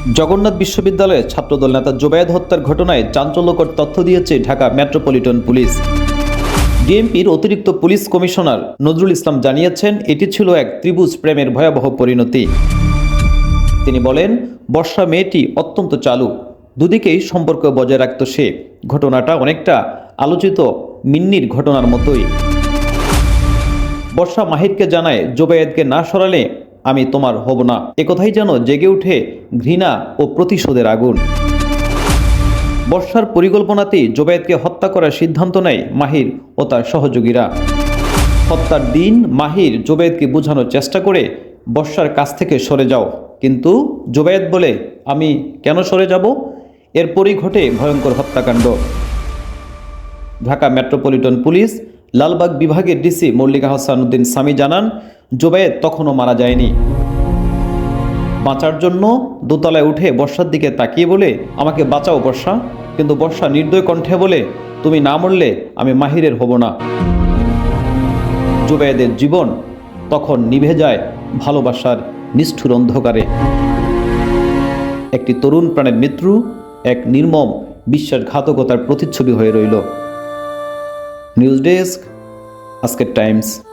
জগন্নাথ বিশ্ববিদ্যালয়ে ছাত্রদল নেতা জোবায়েদ হত্যার ঘটনায় চাঞ্চল্যকর তথ্য দিয়েছে ঢাকা মেট্রোপলিটন পুলিশ। ডিএমপির অতিরিক্ত পুলিশ কমিশনার নজরুল ইসলাম জানিয়েছেন, এটি ছিল এক ত্রিভুজ প্রেমের ভয়াবহ পরিণতি। তিনি বলেন, বর্ষা মেয়েটি অত্যন্ত চালু। দুদিকেই সম্পর্ক বজায় রাখত সে। ঘটনাটা অনেকটা আলোচিত মিন্নির ঘটনার মতোই। বর্ষা মাহিরকে জানায়, জোবায়েদকে না সরালে আমি তোমার হব না। একথাই যেন জেগে উঠে ঘৃণা ও প্রতিশোধের আগুন। বর্ষার পরিকল্পনাতেই জোবায়েদকে হত্যা করার সিদ্ধান্ত নেয় মাহির ও তার সহযোগীরা। হত্যার দিন মাহির জোবায়েদকে বোঝানোর চেষ্টা করে বর্ষার কাছ থেকে সরে যাও। কিন্তু জোবায়েদ বলে, আমি কেন সরে যাব? এরপরই ঘটে ভয়ঙ্কর হত্যাকাণ্ড। ঢাকা মেট্রোপলিটন পুলিশ, লালবাগ বিভাগের ডিসি মল্লিকা হাসান উদ্দিন সামি জানান জোবায়েদ তখনও মারা যায়নি। বাঁচার জন্য দোতলায় উঠে বর্ষার দিকে তাকিয়ে বলে, আমাকে বাঁচাও বর্ষা। কিন্তু বর্ষা নির্দয় কণ্ঠে বলে, তুমি না মরলে আমি মাহিরের হব না। জুবায়েদের জীবন তখন নিভে যায় ভালোবাসার নিষ্ঠুর অন্ধকারে। একটি তরুণ প্রাণের মৃত্যু এক নির্মম বিশ্বাসঘাতকতার প্রতিচ্ছবি হয়ে রইল। নিউজ ডেস্ক, আজকের টাইমস।